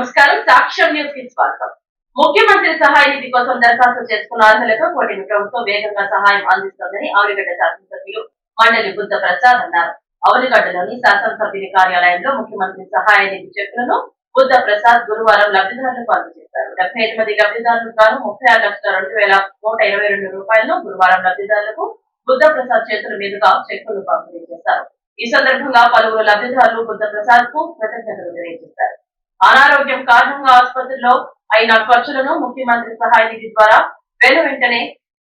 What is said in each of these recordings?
నమస్కారం. సాక్ష్యం న్యూస్కి స్వాగతం. ముఖ్యమంత్రి సహాయ నిధి కోసం దరఖాస్తు చేసుకున్న అర్హులకు కూటమి ప్రభుత్వం వేగంగా సహాయం అందిస్తోందని ఆవులగడ్డ శాసనసభ్యులు మండలి బుద్ధ ప్రసాద్ అన్నారు. అవనిగడ్డలోని శాసనసభ్యుని కార్యాలయంలో ముఖ్యమంత్రి సహాయ నిధి చెక్కులను బుద్ధ ప్రసాద్ గురువారం లబ్ధిదారులకు అందజేశారు. డెబ్బై ఐదు మంది లబ్ధిదారులకు గాను ముప్పై ఆరు లక్షల రెండు వేల నూట ఇరవై రెండు రూపాయలను గురువారం లబ్ధిదారులకు బుద్ధ ప్రసాద్ చేతుల మీదుగా చెక్కులు పంపిణీ చేశారు. ఈ సందర్భంగా పలువురు లబ్ధిదారులు బుద్ధ ప్రసాద్కు కృతజ్ఞతలు తెలియజేశారు. అనారోగ్యం కారణంగా ఆసుపత్రిలో అయిన ఖర్చులను ముఖ్యమంత్రి సహాయ నిధి ద్వారా వెను వెంటనే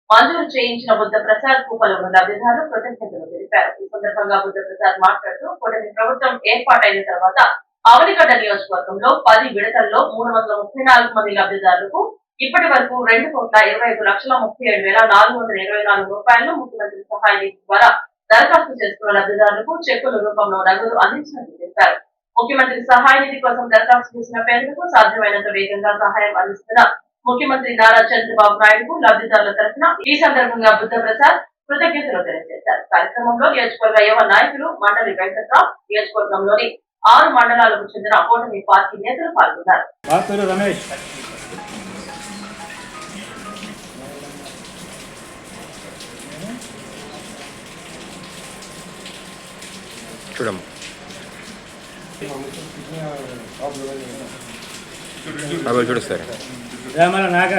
మంజూరు చేయించిన బుద్ధ ప్రసాద్కు పలువురు లబ్ధిదారులు కృతజ్ఞతలు తెలిపారు. ఈ సందర్భంగా బుద్ధ ప్రసాద్ మాట్లాడుతూ కూటమి ప్రభుత్వం ఏర్పాటైన తర్వాత అవనిగడ్డ నియోజకవర్గంలో పది విడతల్లో మూడు వందల ముప్పై నాలుగు మంది లబ్ధిదారులకు ఇప్పటి వరకు రెండు కోట్ల ఇరవై ఐదు లక్షల ముప్పై ఏడు వేల నాలుగు వందల ఇరవై నాలుగు రూపాయలను ముఖ్యమంత్రి సహాయ నిధి ద్వారా దరఖాస్తు చేసుకున్న లబ్ధిదారులకు చెక్కుల రూపంలో నగదు అందించినట్లు తెలిపారు. ముఖ్యమంత్రి సహాయ నిధి కోసం దరఖాస్తు చేసిన పేదలకు సాధ్యమైనంత వేగంగా సహాయం అందిస్తున్న ముఖ్యమంత్రి నారా చంద్రబాబు నాయుడుకు లబ్ధిదారుల తరఫున ఈ సందర్భంగా బుద్ధ ప్రసాద్ కృతజ్ఞతలు తెలియజేశారు. కార్యక్రమంలో నియోజకవర్గ యువ నాయకులు మండలి వెంకట్రావు నియోజకవర్గంలోని ఆరు మండలాలకు చెందిన కూటమి పార్టీ నేతలు పాల్గొన్నారు. మా అవి చూడు. సార్. నాగ